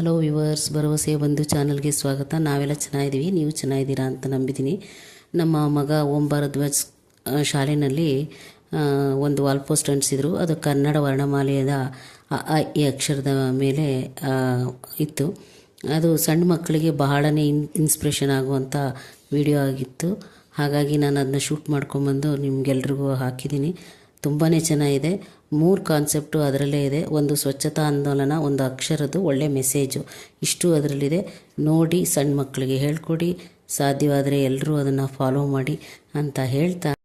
Hello viewers ಭರವಸೆ ಬಂಧು ಚಾನಲ್ಗೆ ಸ್ವಾಗತ. ನಾವೆಲ್ಲ ಚೆನ್ನಾಗಿದ್ದೀವಿ ನೀವು ಚೆನ್ನಾಗಿದ್ದೀರಾ ಅಂತ ನಂಬಿದ್ದೀನಿ. ನಮ್ಮ ಮಗ ಓಂ ಭಾರದ್ವಾಜ್ ಶಾಲೆಯಲ್ಲಿ ಒಂದು ವಾಲ್ ಪೋಸ್ಟ್ ಅಂಟಿಸಿದ್ರು. ಅದು ಕನ್ನಡ ವರ್ಣಮಾಲೆಯದ ಅ, ಈ ಅಕ್ಷರದ ಮೇಲೆ ಇತ್ತು. ಅದು ಸಣ್ಣ ಮಕ್ಕಳಿಗೆ ಬಹಳನೇ ಇನ್ ಇನ್ಸ್ಪಿರೇಷನ್ ಆಗುವಂಥ ವಿಡಿಯೋ ಆಗಿತ್ತು. ಹಾಗಾಗಿ ನಾನು ಅದನ್ನ ಶೂಟ್ ಮಾಡ್ಕೊಂಬಂದು ನಿಮ್ಗೆಲ್ರಿಗೂ ಹಾಕಿದ್ದೀನಿ. ತುಂಬಾ ಚೆನ್ನಾಗಿದೆ. ಮೂರು ಕಾನ್ಸೆಪ್ಟು ಅದರಲ್ಲೇ ಇದೆ. ಒಂದು ಸ್ವಚ್ಛತಾ ಆಂದೋಲನ, ಒಂದು ಅಕ್ಷರದ್ದು ಒಳ್ಳೆ ಮೆಸೇಜು ಇಷ್ಟು ಅದರಲ್ಲಿದೆ. ನೋಡಿ ಸಣ್ಣ ಮಕ್ಕಳಿಗೆ ಹೇಳ್ಕೊಡಿ. ಸಾಧ್ಯವಾದರೆ ಎಲ್ಲರೂ ಅದನ್ನು ಫಾಲೋ ಮಾಡಿ ಅಂತ ಹೇಳ್ತಾ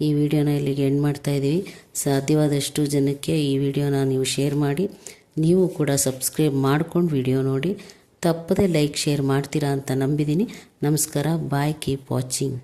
ಈ ವಿಡಿಯೋನ ಇಲ್ಲಿಗೆ ಎಂಡ್ ಮಾಡ್ತಾ ಇದ್ದೀವಿ ಸಾಧ್ಯವಾದಷ್ಟು ಜನಕ್ಕೆ ಈ ವಿಡಿಯೋನ ನೀವು ಶೇರ್ ಮಾಡಿ, ನೀವು ಕೂಡ ಸಬ್ಸ್ಕ್ರೈಬ್ ಮಾಡ್ಕೊಂಡು ವಿಡಿಯೋ ನೋಡಿ. ತಪ್ಪದೆ ಲೈಕ್ ಶೇರ್ ಮಾಡ್ತೀರಾ ಅಂತ ನಂಬಿದ್ದೀನಿ ನಮಸ್ಕಾರ ಬಾಯ್ ಕೀಪ್ ವಾಚಿಂಗ್